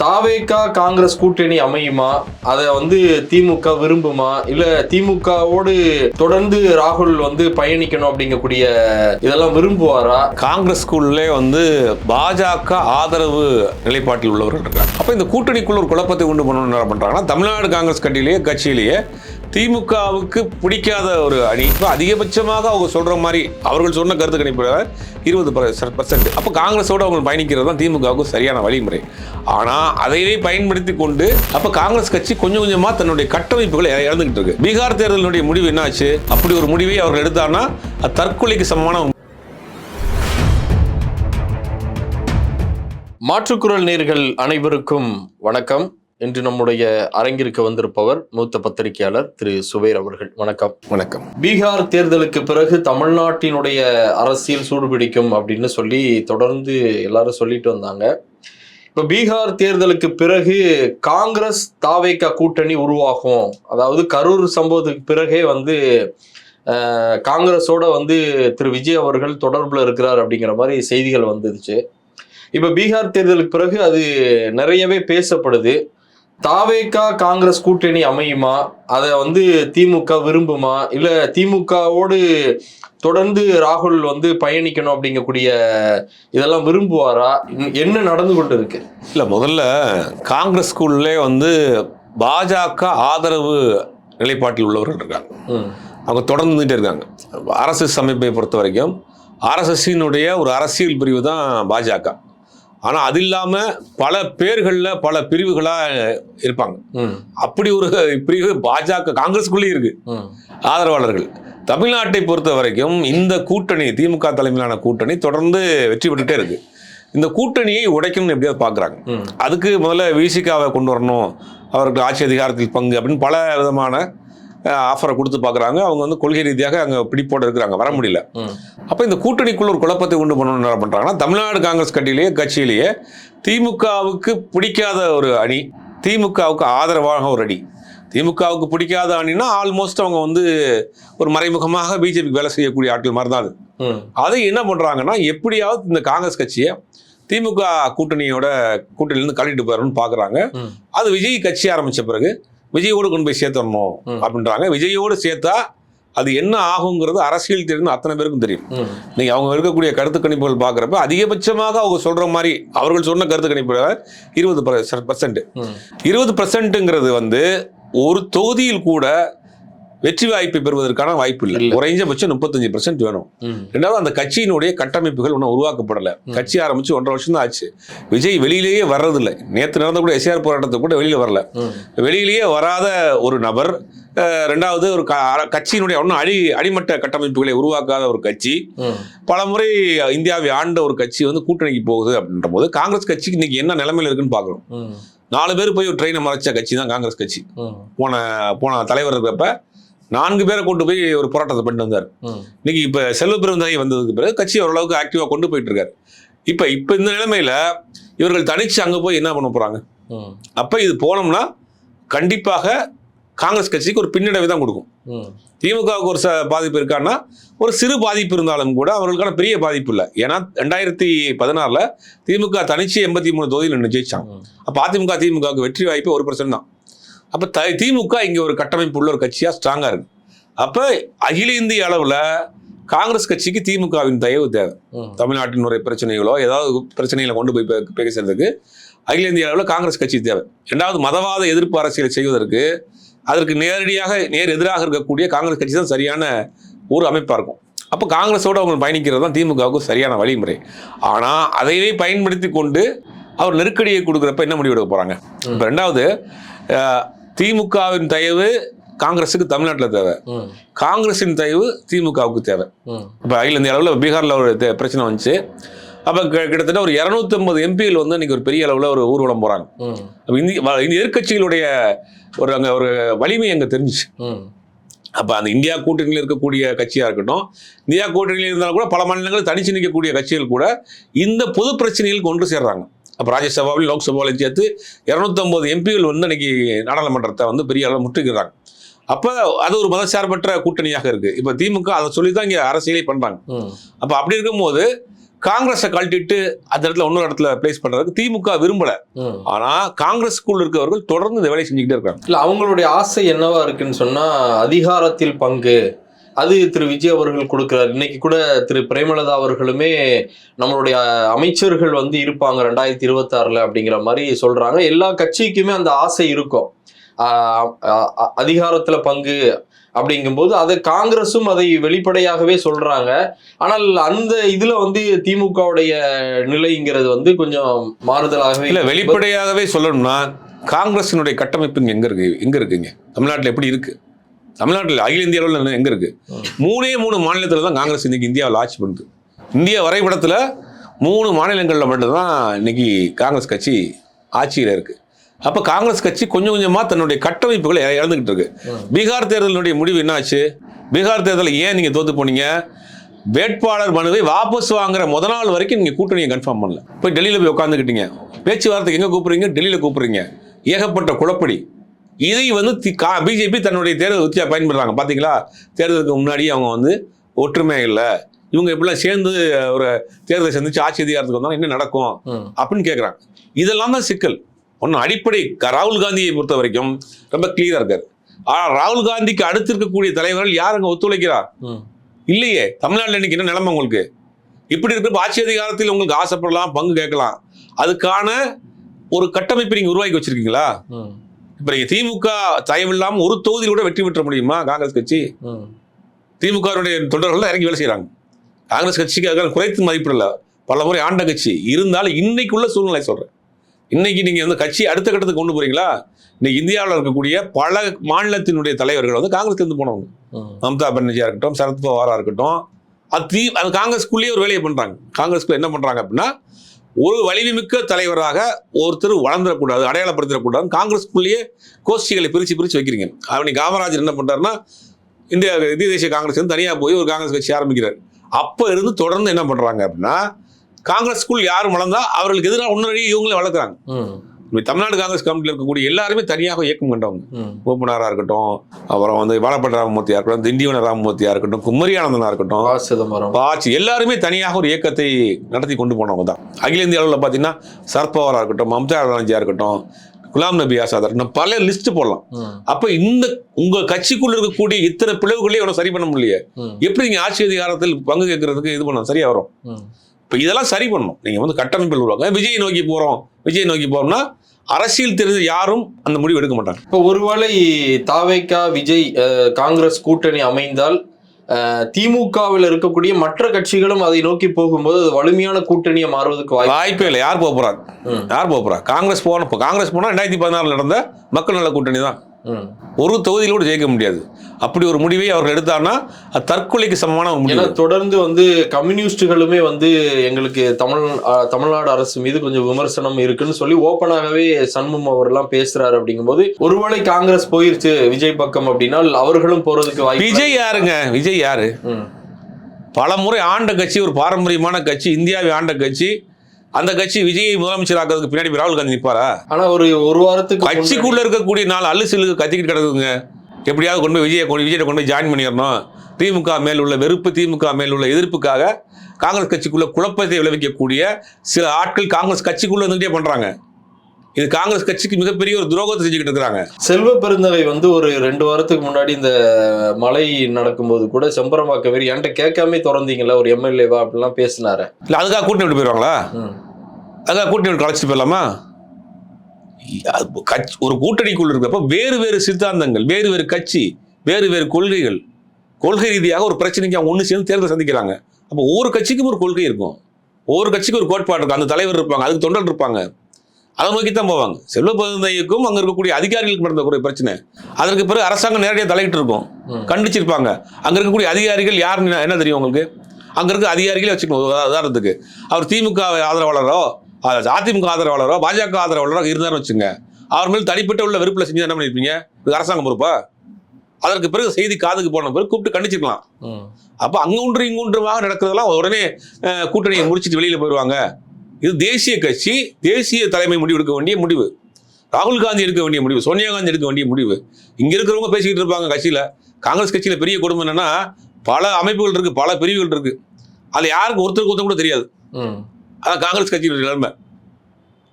தாவேக்கா காங்கிரஸ் கூட்டணி அமையுமா? அதை வந்து திமுக விரும்புமா? இல்ல திமுகவோடு தொடர்ந்து ராகுல் வந்து பயணிக்கணும் அப்படிங்கக்கூடிய இதெல்லாம் விரும்புவாரா? காங்கிரஸ்குள்ளே வந்து பாஜக ஆதரவு நிலைப்பாட்டில் உள்ளவர்கள் இருக்காங்க. அப்போ இந்த கூட்டணிக்குள்ள ஒரு குழப்பத்தை உண்டு பண்ணணும் என்ன பண்றாங்கன்னா தமிழ்நாடு காங்கிரஸ் கட்சியிலேயே கட்சியிலேயே திமுகவுக்கு பிடிக்காத ஒரு அணி. இப்போ அதிகபட்சமாக அவங்க சொல்ற மாதிரி அவர்கள் சொன்ன கருத்து கணிப்பு இருபது பர்சன்ட். அப்போ காங்கிரஸோடு அவங்க பயணிக்கிறது தான் திமுகவுக்கு சரியான வழிமுறை. ஆனால் அதையே பயன்படுத்தி கொண்டு அப்போ காங்கிரஸ் கட்சி கொஞ்சம் கொஞ்சமாக தன்னுடைய கட்டமைப்புகளை இழ- இழந்துகிட்டு இருக்கு. பீகார் தேர்தலினுடைய முடிவு என்னாச்சு? அப்படி ஒரு முடிவை அவர்கள் எடுத்தாங்கன்னா அது தற்கொலைக்கு சமமான மாற்றுக்குரல் நேர்கள் அனைவருக்கும் வணக்கம். இன்று நம்முடைய அரங்கிற்கு வந்திருப்பவர் மூத்த பத்திரிகையாளர் திரு சுபேர் அவர்கள். வணக்கம். வணக்கம். பீகார் தேர்தலுக்கு பிறகு தமிழ்நாட்டினுடைய அரசியல் சூடுபிடிக்கும் அப்படின்னு சொல்லி தொடர்ந்து எல்லாரும் சொல்லிட்டு வந்தாங்க. இப்போ பீகார் தேர்தலுக்கு பிறகு காங்கிரஸ் தாவேக்கா கூட்டணி உருவாகும். அதாவது கரூர் சம்பவத்துக்கு பிறகே வந்து காங்கிரஸோட வந்து திரு. விஜய் அவர்கள் தொடர்பில் இருக்கிறார் அப்படிங்கிற மாதிரி செய்திகள் வந்துருச்சு இப்போ பீகார் தேர்தலுக்கு பிறகு அது நிறையவே பேசப்படுது. தாவேகா காங்கிரஸ் கூட்டணி அமையுமா? அதை வந்து திமுக விரும்புமா? இல்ல திமுகவோடு தொடர்ந்து ராகுல் வந்து பயணிக்கணும் அப்படிங்கக்கூடிய இதெல்லாம் விரும்புவாரா? என்ன நடந்து கொண்டு இருக்கு இல்லை முதல்ல காங்கிரஸ்குள்ளே வந்து பாஜக ஆதரவு நிலைப்பாட்டில் உள்ளவர்கள் இருக்காங்க. அவங்க தொடர்ந்துட்டே இருக்காங்க. ஆர்எஸ்எஸ் அமைப்பை பொறுத்த வரைக்கும் ஆர்எஸ்எஸ்ஸினுடைய ஒரு அரசியல் பிரிவு தான் பாஜக. ஆனால் அது இல்லாமல் பல பேர்களில் பல பிரிவுகளாக இருப்பாங்க. ம், அப்படி ஒரு பிரிவு பாஜக காங்கிரஸுக்குள்ளேயே இருக்கு. ஆதரவாளர்கள். தமிழ்நாட்டை பொறுத்த வரைக்கும் இந்த கூட்டணி திமுக தலைமையிலான கூட்டணி தொடர்ந்து வெற்றி பெற்றுட்டே இருக்கு. இந்த கூட்டணியை உடைக்கணும்னு எப்படியாவது பார்க்குறாங்க அதுக்கு முதல்ல விசிகாவை கொண்டு வரணும். அவருக்கு ஆட்சி அதிகாரத்தில் பங்கு அப்படின்னு பல விதமான ஆஃபரை கொடுத்து பார்க்குறாங்க அவங்க வந்து கொள்கை ரீதியாக அங்கே பிடிப்போட இருக்கிறாங்க. வர முடியல. அப்போ இந்த கூட்டணிக்குள்ள ஒரு குழப்பத்தை உண்டு பண்ணணும் என்ன பண்ணுறாங்கன்னா தமிழ்நாடு காங்கிரஸ் கட்சியிலேயே கட்சியிலேயே திமுகவுக்கு பிடிக்காத ஒரு அணி திமுகவுக்கு ஆதரவாக ஒரு அணி. திமுகவுக்கு பிடிக்காத அணின்னா ஆல்மோஸ்ட் அவங்க வந்து ஒரு மறைமுகமாக பிஜேபி வேலை செய்யக்கூடிய ஆட்கள் மாதிரி தான் அது அதை என்ன பண்ணுறாங்கன்னா எப்படியாவது இந்த காங்கிரஸ் கட்சியை திமுக கூட்டணியோட கூட்டணியிலேருந்து கழிட்டு போயிடணும்னு பார்க்குறாங்க அது விஜய் கட்சி ஆரம்பிச்ச பிறகு விஜயோடு கொண்டு போய் சேர்த்தரணும். அப்படின்றாங்க. விஜயோடு சேர்த்தா அது என்ன ஆகுங்கிறது அரசியல் தெரியும் அத்தனை பேருக்கும் தெரியும். ம், நீங்க அவங்க இருக்கக்கூடிய கருத்து கணிப்புகள் பார்க்குறப்ப அதிகபட்சமாக அவங்க சொல்ற மாதிரி அவர்கள் சொன்ன கருத்து கணிப்பு இருபது பர்சன்ட். இருபது பர்சன்ட்டுங்கிறது வந்து ஒரு தொகுதியில் கூட வெற்றி வாய்ப்பை பெறுவதற்கான வாய்ப்பு இல்லை. குறைஞ்சபட்சம் முப்பத்தஞ்சு பர்சன்ட் வேணும். ரெண்டாவது அந்த கட்சியினுடைய கட்டமைப்புகள் ஒன்றும் உருவாக்கப்படலை. கட்சி ஆரம்பிச்சு ஒன்றரை வருஷம் தான் ஆச்சு. விஜய் வெளியிலேயே வர்றதில்லை. நேற்று நடந்த கூட எஸ்ஆர் போராட்டத்துக்கு கூட வெளியில வரல. வெளியிலேயே வராத ஒரு நபர் ரெண்டாவது ஒரு கட்சியினுடைய ஒன்றும் அடி அடிமட்ட கட்டமைப்புகளை உருவாக்காத ஒரு கட்சி. பல முறை இந்தியாவை ஆண்ட ஒரு கட்சி வந்து கூட்டணிக்கு போகுது அப்படின்ற போது காங்கிரஸ் கட்சிக்கு இன்னைக்கு என்ன நிலைமையில இருக்குன்னு பார்க்கணும். நாலு பேர் போய் ஒரு ட்ரெயினை மறைச்ச கட்சி தான் காங்கிரஸ் கட்சி. போன போன தலைவர் இருக்கிறப்ப நான்கு பேரை கொண்டு போய் ஒரு போராட்டத்தை பண்ணிட்டு வந்தார். இன்னைக்கு இப்போ செல்வ பெருந்தாய் வந்ததுக்கு பிறகு கட்சி ஓரளவுக்கு ஆக்டிவாக கொண்டு போயிட்டு இருக்காரு இப்போ இப்போ இந்த நிலைமையில இவர்கள் தனிச்சு அங்கே போய் என்ன பண்ண போறாங்க? ம், அப்போ இது போனோம்னா கண்டிப்பாக காங்கிரஸ் கட்சிக்கு ஒரு பின்னடைவை தான் கொடுக்கும். திமுகவுக்கு ஒரு ச பாதிப்பு இருக்கான்னா ஒரு சிறு பாதிப்பு இருந்தாலும் கூட அவர்களுக்கான பெரிய பாதிப்பு இல்லை. ஏன்னா ரெண்டாயிரத்தி பதினாறில் திமுக தனிச்சு எண்பத்தி மூணு தொகுதியில் நின்று ஜெயிச்சாங்க. அப்போ அதிமுக திமுகவுக்கு வெற்றி வாய்ப்பு ஒரு பர்சன்ட் தான். அப்போ த திமுக இங்கே ஒரு கட்டமைப்பு உள்ள ஒரு கட்சியாக ஸ்ட்ராங்காக இருக்கு. அப்போ அகில இந்திய அளவில் காங்கிரஸ் கட்சிக்கு திமுகவின் தயவு தேவை. ம், தமிழ்நாட்டினுடைய பிரச்சனைகளோ ஏதாவது பிரச்சனைகளை கொண்டு போய் பேசுறதுக்கு அகில இந்திய அளவில் காங்கிரஸ் கட்சி தேவை. ரெண்டாவது மதவாத எதிர்ப்பு அரசியலை செய்வதற்கு அதற்கு நேரடியாக நேர் எதிராக இருக்கக்கூடிய காங்கிரஸ் கட்சி தான் சரியான ஒரு அமைப்பாக இருக்கும். அப்போ காங்கிரஸோட அவங்க பயணிக்கிறது தான் திமுகவுக்கு சரியான வழிமுறை. ஆனால் அதையே பயன்படுத்தி கொண்டு அவர் நெருக்கடியை கொடுக்குறப்ப என்ன முடிவு எடுக்க போகிறாங்க இப்போ ரெண்டாவது திமுகவின் தயவு காங்கிரஸுக்கு தமிழ்நாட்டில் தேவை. காங்கிரஸின் தயவு திமுகவுக்கு தேவை. இப்போ அகில இந்திய அளவில் பீகாரில் ஒரு பிரச்சனை வந்துச்சு. அப்போ கிட்டத்தட்ட ஒரு இரநூத்தம்பது எம்பிகள் வந்து இன்னைக்கு ஒரு பெரிய அளவில் ஒரு ஊர்வலம் போகிறாங்க அப்போ இந்திய இந்த எதிர்க்கட்சிகளுடைய ஒரு அங்கே ஒரு வலிமை அங்கே தெரிஞ்சுச்சு. அப்போ அந்த இந்தியா கூட்டணியில் இருக்கக்கூடிய கட்சியாக இருக்கட்டும் இந்தியா கூட்டணியில் இருந்தாலும் கூட பல மாநிலங்கள் தனிச்சு நிற்கக்கூடிய கட்சிகள் கூட இந்த பொது பிரச்சனைகளுக்கு ஒன்று சேர்றாங்க. அப்போ ராஜ்யசபாவிலும் லோக்சபாவிலும் சேர்த்து இரநூத்தம்பது எம்பிகள் வந்து இன்னைக்கு நாடாளுமன்றத்தை வந்து பெரிய அளவில் முற்றுகிறாங்க அப்போ அது ஒரு மதசார்பற்ற கூட்டணியாக இருக்கு. இப்போ திமுக அதை சொல்லி தான் இங்கே அரசியலே பண்ணுறாங்க அப்போ அப்படி இருக்கும்போது காங்கிரஸை கழட்டிட்டு அந்த இடத்துல இன்னொரு இடத்துல பிளேஸ் பண்றதுக்கு திமுக விரும்பல. ஆனா காங்கிரஸ்க்குள்ள இருக்கவர்கள் தொடர்ந்து இந்த வேலையை செஞ்சுக்கிட்டே இருக்காங்க. இல்ல அவங்களுடைய ஆசை என்னவா இருக்குன்னு சொன்னா அதிகாரத்தில் பங்கு. அது திரு விஜய் அவர்கள் கொடுக்கிறார். இன்னைக்கு கூட திரு பிரேமலதா அவர்களுமே நம்மளுடைய அமைச்சர்கள் வந்து இருப்பாங்க ரெண்டாயிரத்தி இருபத்தாறுல அப்படிங்கிற மாதிரி சொல்றாங்க. எல்லா கட்சிக்குமே அந்த ஆசை இருக்கும். அதிகாரத்துல பங்கு அப்படிங்கும்போது அதை காங்கிரஸும் அதை வெளிப்படையாகவே சொல்றாங்க. ஆனால் அந்த இதுல வந்து திமுகவுடைய நிலைங்கிறது வந்து கொஞ்சம் மாறுதலாகவே இல்ல வெளிப்படையாகவே சொல்லணும்னா காங்கிரசினுடைய கட்டமைப்பு எங்க இருக்கு? எங்க இருக்குங்க? தமிழ்நாட்டுல எப்படி இருக்கு? தமிழ்நாட்டில் அகில இந்திய அளவில் எங்க இருக்கு? ம். மூணே மூணு மாநிலத்துல தான் காங்கிரஸ் இன்னைக்கு இந்தியாவில் ஆட்சி பண்ணுது இந்திய வரைபடத்துல மூணு மாநிலங்கள்ல மட்டும்தான் இன்னைக்கு காங்கிரஸ் கட்சி ஆட்சியில இருக்கு. அப்ப காங்கிரஸ் கட்சி கொஞ்சம் கொஞ்சமா தன்னுடைய கட்டமைப்புகளை இழ- இழந்துகிட்டு இருக்கு. பீகார் தேர்தலினுடைய முடிவு என்னாச்சு? பீகார் தேர்தலில் ஏன் நீங்க தோத்து போனீங்க? வேட்பாளர் மனுவை வாபஸ் வாங்குற முத நாள் வரைக்கும் நீங்க கூட்டணியை கன்ஃபார்ம் பண்ணல. போய் டெல்லியில போய் உட்காந்துக்கிட்டீங்க பேச்சுவார்த்தைக்கு எங்க கூப்பிடுறீங்க? டெல்லியில கூப்பிடுறீங்க. ஏகப்பட்ட குழப்படி. இதை வந்து பிஜேபி தன்னுடைய தேர்தல் உத்தியா பயன்படுறாங்க பாத்தீங்களா? தேர்தலுக்கு முன்னாடி அவங்க வந்து ஒற்றுமை இல்லை. இவங்க எப்படிலாம் சேர்ந்து ஒரு தேர்தலை சந்திச்சு ஆட்சி அதிகாரத்துக்கு வந்தாலும் என்ன நடக்கும். அப்படின்னு கேட்குறாங்க இதெல்லாம் தான் சிக்கல். ஒன்றும் அடிப்படை க- ராகுல் காந்தியை பொறுத்த வரைக்கும் ரொம்ப கிளியரா இருக்காரு. ஆனால் ராகுல் காந்திக்கு அடுத்து இருக்கக்கூடிய தலைவர்கள் யார் அங்க ஒத்துழைக்கிறா. இல்லையே. தமிழ்நாட்டில் இன்னைக்கு என்ன நிலைமை உங்களுக்கு? இப்படி இருக்கிற ஆட்சி அதிகாரத்தில் உங்களுக்கு ஆசைப்படலாம் பங்கு கேட்கலாம். அதுக்கான ஒரு கட்டமைப்பை நீங்க உருவாக்கி வச்சிருக்கீங்களா. இப்ப நீங்க திமுக தயவில்லாம ஒரு தொகுதியில் கூட வெற்றி பெற்ற முடியுமா காங்கிரஸ் கட்சி. திமுகவுடைய தொண்டர்கள் இறங்கி வேலை செய்றாங்க. காங்கிரஸ் கட்சிக்கு அதுக்கான குறைத்து மதிப்பிடல. பல முறை ஆண்ட கட்சி. இருந்தாலும் இன்னைக்குள்ள சூழ்நிலை சொல்றேன். இன்னைக்கு நீங்க வந்து கட்சி அடுத்த கட்டத்துக்கு கொண்டு போறீங்களா? இன்னைக்கு இந்தியாவில் இருக்கக்கூடிய பல மாநிலத்தினுடைய தலைவர்கள் வந்து காங்கிரஸ் இருந்து போனவங்க. மம்தா பானர்ஜியா இருக்கட்டும் சரத்பவாரா இருக்கட்டும் அது தீ அது காங்கிரஸ்குள்ளேயே ஒரு வேலையை பண்றாங்க. காங்கிரஸ்குள்ள என்ன பண்றாங்க அப்படின்னா ஒரு வலிமைமிக்க தலைவராக ஒருத்தர் வளர்ந்துடக்கூடாது அடையாளப்படுத்திடக்கூடாது காங்கிரஸ்க்குள்ளேயே கோஷ்டிகளை பிரித்து பிரித்து வைக்கிறீங்க. அவனி காமராஜர் என்ன பண்ணுறாருன்னா இந்திய இந்திய தேசிய காங்கிரஸ் வந்து தனியாக போய் ஒரு காங்கிரஸ் கட்சி ஆரம்பிக்கிறார். அப்போ இருந்து தொடர்ந்து என்ன பண்ணுறாங்க அப்படின்னா காங்கிரஸ்க்குள் யாரும் வளர்ந்தா அவர்களுக்கு எதிராக உன்னடி இவங்களே வளர்க்குறாங்க. தமிழ்நாடு காங்கிரஸ் கமிட்டியில் இருக்கக்கூடிய எல்லாருமே தனியாக இயக்கம் கண்டவங்க ம். ஓப்பனாராக இருக்கட்டும் அப்புறம் வந்து வாழப்பட்ட ராமமூர்த்தியா இருக்கட்டும் திண்டிவன ராமமூர்த்தியா இருக்கட்டும் குமரியானந்தனா இருக்கட்டும். சிதம்பரம் பாச்சி எல்லாருமே தனியாக ஒரு இயக்கத்தை நடத்தி கொண்டு போனவங்க தான் அகில இந்திய அளவில் பார்த்தீங்கன்னா சர்பவரா இருக்கட்டும் மம்தா பானர்ஜியா இருக்கட்டும் குலாம் நபி ஆசாதா இருக்கட்டும் பல லிஸ்ட் போடலாம். அப்ப இந்த உங்க கட்சிக்குள்ள இருக்கக்கூடிய இத்தனை பிளவுகளே இவ்வளவு சரி பண்ண முடியல. எப்படி நீங்க ஆட்சி அதிகாரத்தில் பங்கு கேட்கறதுக்கு இது பண்ண சரியா வரும். இப்ப இதெல்லாம் சரி பண்ணணும் நீங்க வந்து கட்டமைப்பில் உருவாங்க விஜய் நோக்கி போறோம் விஜய் நோக்கி போறோம்னா அரசியல் தெரிஞ்ச யாரும் அந்த முடிவு எடுக்க மாட்டாங்க. இப்போ ஒருவேளை தாவேக்கா விஜய் காங்கிரஸ் கூட்டணி அமைந்தால் திமுகவில் இருக்கக்கூடிய மற்ற கட்சிகளும் அதை நோக்கி போகும்போது அது வலிமையான கூட்டணியா மாறுவதற்கு வாய்ப்பு இல்லை. யார் போக போறாங்க. யார் போக போறா? காங்கிரஸ் போன காங்கிரஸ் போனா ரெண்டாயிரத்தி பதினாறுல நடந்த மக்கள் நல கூட்டணி தான். ஒரு தொகுதியில் கூட ஜெயிக்க முடியாது. அப்படி ஒரு முடிவை அவர்கள் எடுத்தாங்கன்னா அது தற்கொலைக்கு சமமான ஏன்னா தொடர்ந்து வந்து கம்யூனிஸ்டுகளுமே வந்து எங்களுக்கு தமிழ் தமிழ்நாடு அரசு மீது கொஞ்சம் விமர்சனம் இருக்குன்னு சொல்லி ஓப்பனாகவே சண்முகம் அவர்லாம் பேசுறாரு அப்படிங்கும்போது ஒருவேளை காங்கிரஸ் போயிருச்சு விஜய் பக்கம் அப்படின்னா அவர்களும் போறதுக்கு வாய்ப்பு விஜய் யாருங்க? விஜய் யாரு. பல முறை ஆண்ட கட்சி ஒரு பாரம்பரியமான கட்சி இந்தியாவை ஆண்ட கட்சி அந்த கட்சி விஜயை முதலமைச்சர் ஆக்கிறதுக்கு பின்னாடி ராகுல் காந்தி நிற்பாரா ஆனா ஒரு ஒரு வாரத்துக்கு கட்சிக்குள்ள இருக்கக்கூடிய நாலு அல்லு சில்லு கத்திக்கிட்டு கிடக்குதுங்க. எப்படியாவது கொண்டு போய் விஜயை கொண்டு விஜயை கொண்டு போய் ஜாயின் பண்ணிடணும். திமுக மேல் உள்ள வெறுப்பு திமுக மேல் உள்ள எதிர்ப்புக்காக காங்கிரஸ் கட்சிக்குள்ள குழப்பத்தை விளைவிக்கக்கூடிய சில ஆட்கள் காங்கிரஸ் கட்சிக்குள்ள இருந்துகிட்டே பண்றாங்க. இது காங்கிரஸ் கட்சிக்கு மிகப்பெரிய ஒரு துரோகத்தை செஞ்சுக்கிட்டு இருக்கிறாங்க. செல்வ பெருந்தகை வந்து ஒரு ரெண்டு வாரத்துக்கு முன்னாடி இந்த மழை நடக்கும்போது கூட செம்பரம்பாக்க வேறு என்கிட்ட கேட்காம திறந்தீங்கல்ல ஒரு எம்எல்ஏவா அப்படிலாம் பேசினாரு. இல்லை அதுக்காக கூட்டணி விட்டு போயிடுவாங்களா. அதுக்காக கூட்டணி விட்டு கலைச்சிட்டு போயிடலாமா? கட்சி ஒரு கூட்டணிக்குள்ள இருக்கப்ப வேறு வேறு சித்தாந்தங்கள் வேறு வேறு கட்சி வேறு வேறு கொள்கைகள் கொள்கை ரீதியாக ஒரு பிரச்சனைக்கு அவங்க ஒன்று சேர்ந்து தேர்தல் சந்திக்கிறாங்க. அப்போ ஒவ்வொரு கட்சிக்கும் ஒரு கொள்கை இருக்கும். ஒவ்வொரு கட்சிக்கும் ஒரு கோட்பாடு இருக்கும். அந்த தலைவர் இருப்பாங்க அதுக்கு தொண்டர் இருப்பாங்க. அதை நோக்கி தான் போவாங்க. செல்வ பெருந்தைக்கும் அங்கே இருக்கக்கூடிய அதிகாரிகளுக்கு நடந்த ஒரு பிரச்சனை. அதற்கு பிறகு அரசாங்கம் நேரடியாக தலையிட்டு இருக்கும். கண்டிச்சிருப்பாங்க. அங்கே இருக்கக்கூடிய அதிகாரிகள் யாருன்னு என்ன தெரியும் உங்களுக்கு? அங்கே இருக்க அதிகாரிகளே வச்சுக்கணும். உதா- உதாரணத்துக்கு அவர் திமுக ஆதரவாளரோ அதிமுக ஆதரவாளரோ பாஜக ஆதரவாளரோ இருந்தாருன்னு வச்சுங்க அவர் மேல் தனிப்பட்ட உள்ள வெறுப்பில் செஞ்சு என்ன பண்ணிருப்பீங்க? இது அரசாங்கம் பொறுப்பா? அதற்கு பிறகு செய்தி காதுக்கு போன பிறகு கூப்பிட்டு கண்டிச்சிருக்கலாம். அப்போ அங்க ஒன்று இங்க ஒன்றுமாக நடக்கிறதெல்லாம் உடனே கூட்டணியை முடிச்சிட்டு வெளியில போயிடுவாங்க இது தேசிய கட்சி தேசிய தலைமை முடிவு எடுக்க வேண்டிய முடிவு. ராகுல் காந்தி எடுக்க வேண்டிய முடிவு சோனியா காந்தி எடுக்க வேண்டிய முடிவு. இங்க இருக்கிறவங்க பேசிக்கிட்டு இருப்பாங்க கட்சியில. காங்கிரஸ் கட்சியில பெரிய குடும்பம் என்னன்னா பல அமைப்புகள் இருக்கு பல பிரிவுகள் இருக்கு. அதுல யாருக்கு ஒருத்தருக்கு ஒருத்தர் கூட தெரியாது. அதான் காங்கிரஸ் கட்சியினுடைய நிலைமை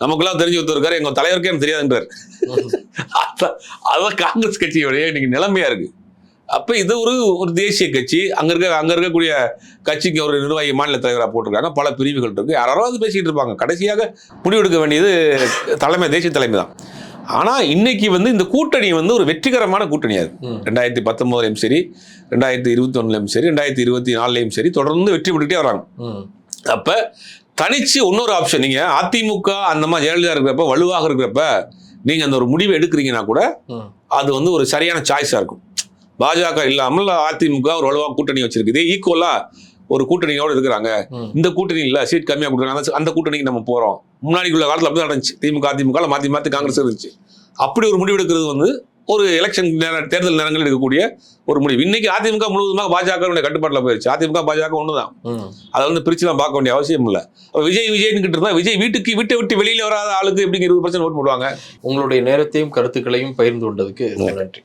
நமக்கெல்லாம் தெரிஞ்சு ஒருத்தர் இருக்காரு எங்க தலைவருக்கே எனக்கு தெரியாதுன்றார். அதான் அதான் காங்கிரஸ் கட்சியோடைய இன்னைக்கு நிலைமையா இருக்கு. அப்ப இது ஒரு ஒரு தேசிய கட்சி. அங்க இருக்க அங்க இருக்கக்கூடிய கட்சிக்கு ஒரு நிர்வாகி மாநில தலைவராக போட்டிருக்காங்க. பல பிரிவுகள் இருக்கு. யாராவது பேசிட்டு இருப்பாங்க. கடைசியாக முடிவெடுக்க வேண்டியது தலைமை தேசிய தலைமை தான். ஆனா இன்னைக்கு வந்து இந்த கூட்டணி வந்து ஒரு வெற்றிகரமான கூட்டணியா இருக்கு ம். ரெண்டாயிரத்தி பத்தொன்பதுலையும் சரி ரெண்டாயிரத்தி இருபத்தி ஒன்றுலையும் சரி ரெண்டாயிரத்தி இருபத்தி நாலுலையும் சரி தொடர்ந்து வெற்றி பெற்றுக்கிட்டே வராங்க. அப்ப தனிச்சு இன்னொரு ஆப்ஷன் நீங்க அதிமுக அந்த மாதிரி ஜெயலலிதா இருக்கிறப்ப வலுவாக இருக்கிறப்ப நீங்க அந்த ஒரு முடிவை எடுக்கிறீங்கன்னா கூட. அது வந்து ஒரு சரியான சாய்ஸா இருக்கும். பாஜக இல்லாமல் அதிமுக ஒரு வலுவாக கூட்டணி வச்சிருக்குது ஈக்குவலா ஒரு கூட்டணியோடு இருக்கிறாங்க. இந்த கூட்டணி இல்ல சீட் கம்மியா கொடுக்குறாங்க. அந்த- கூட்டணிக்கு நம்ம போறோம். முன்னாடி உள்ள காலத்துல அப்படி நடந்துச்சு. திமுக அதிமுக மாத்தி மாத்தி காங்கிரஸ் இருந்துச்சு. அப்படி ஒரு முடிவு எடுக்கிறது வந்து ஒரு எலெக்ஷன் நேர தேர்தல் நேரங்களில் எடுக்கக்கூடிய ஒரு முடிவு. இன்னைக்கு அதிமுக முழுவதுமாக பாஜக கட்டுப்பாட்டில் போயிருச்சு. அதிமுக பாஜக ஒண்ணுதான். ம். அதை வந்து பிரிச்சுலாம் பார்க்க வேண்டிய அவசியம் இல்லை. அப்ப விஜய் விஜய்னு இருந்தா விஜய் வீட்டுக்கு வீட்டை விட்டு வெளியில வராத ஆளுக்கு எப்படிங்க இருபது பர்சன்ட் ஓட் போடுவாங்க? உங்களுடைய நேரத்தையும் கருத்துக்களையும் பகிர்ந்து கொண்டதுக்கு நன்றி.